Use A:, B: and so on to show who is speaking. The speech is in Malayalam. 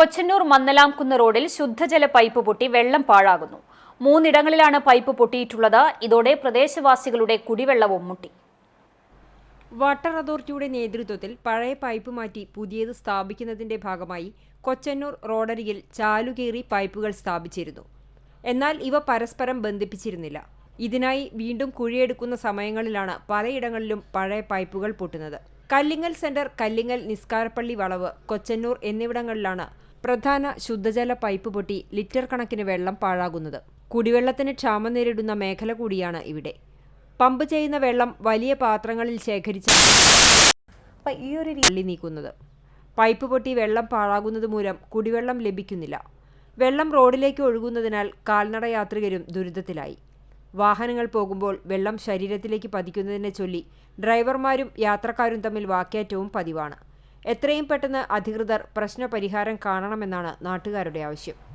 A: കൊച്ചന്നൂർ മന്നലാംകുന്ന് റോഡിൽ ശുദ്ധജല പൈപ്പ് പൊട്ടി വെള്ളം പാഴാകുന്നു. മൂന്നിടങ്ങളിലാണ് പൈപ്പ് പൊട്ടിയിട്ടുള്ളത്. ഇതോടെ പ്രദേശവാസികളുടെ കുടിവെള്ളവും മുട്ടി.
B: വാട്ടർ അതോറിറ്റിയുടെ നേതൃത്വത്തിൽ പഴയ പൈപ്പ് മാറ്റി പുതിയത് സ്ഥാപിക്കുന്നതിന്റെ ഭാഗമായി കൊച്ചന്നൂർ റോഡരികിൽ ചാലുകേറി പൈപ്പുകൾ സ്ഥാപിച്ചിരുന്നു. എന്നാൽ ഇവ പരസ്പരം ബന്ധിപ്പിച്ചിരുന്നില്ല. ഇതിനായി വീണ്ടും കുഴിയെടുക്കുന്ന സമയങ്ങളിലാണ് പലയിടങ്ങളിലും പഴയ പൈപ്പുകൾ പൊട്ടുന്നത്. കല്ലിങ്ങൽ സെന്റർ കല്ലിങ്ങൽ നിസ്കാരപ്പള്ളി വളവ് കൊച്ചന്നൂർ എന്നിവിടങ്ങളിലാണ് പ്രധാന ശുദ്ധജല പൈപ്പ് പൊട്ടി ലിറ്റർ കണക്കിന് വെള്ളം പാഴാകുന്നത്. കുടിവെള്ളത്തിന് ക്ഷാമം നേരിടുന്ന മേഖല കൂടിയാണ് ഇവിടെ. പമ്പ് ചെയ്യുന്ന വെള്ളം വലിയ പാത്രങ്ങളിൽ ശേഖരിച്ച്
A: ഈ ഒരു
B: നീക്കുന്നത്. പൈപ്പ് പൊട്ടി വെള്ളം പാഴാകുന്നത് മൂലം കുടിവെള്ളം ലഭിക്കുന്നില്ല. വെള്ളം റോഡിലേക്ക് ഒഴുകുന്നതിനാൽ കാൽനട യാത്രികരും ദുരിതത്തിലായി. വാഹനങ്ങൾ പോകുമ്പോൾ വെള്ളം ശരീരത്തിലേക്ക് പതിക്കുന്നതിനെ ചൊല്ലി ഡ്രൈവർമാരും യാത്രക്കാരും തമ്മിൽ വാക്കേറ്റവും പതിവാണ്. എത്രയും പെട്ടെന്ന് അധികൃതർ പ്രശ്നപരിഹാരം കാണണമെന്നാണ് നാട്ടുകാരുടെ ആവശ്യം